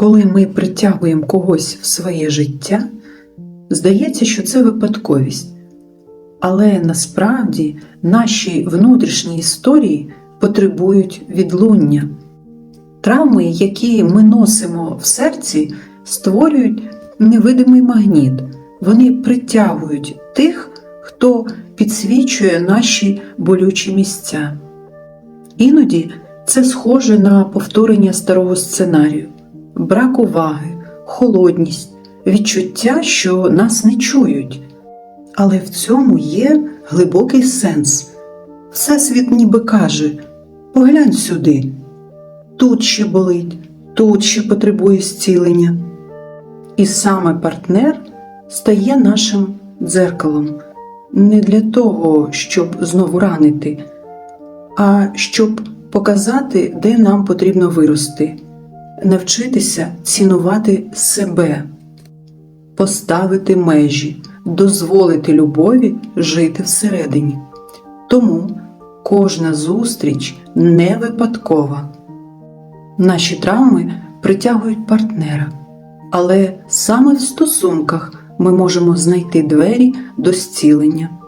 Коли ми притягуємо когось в своє життя, здається, що це випадковість. Але насправді наші внутрішні історії потребують відлуння. Травми, які ми носимо в серці, створюють невидимий магніт. Вони притягують тих, хто підсвічує наші болючі місця. Іноді це схоже на повторення старого сценарію, брак уваги, холодність, відчуття, що нас не чують. Але в цьому є глибокий сенс. Всесвіт ніби каже: поглянь сюди, тут ще болить, тут ще потребує зцілення. І саме партнер стає нашим дзеркалом не для того, щоб знову ранити, а щоб показати, де нам потрібно вирости, навчитися цінувати себе, поставити межі, дозволити любові жити всередині. Тому кожна зустріч не випадкова. Наші травми притягують партнера, але саме в стосунках ми можемо знайти двері до зцілення.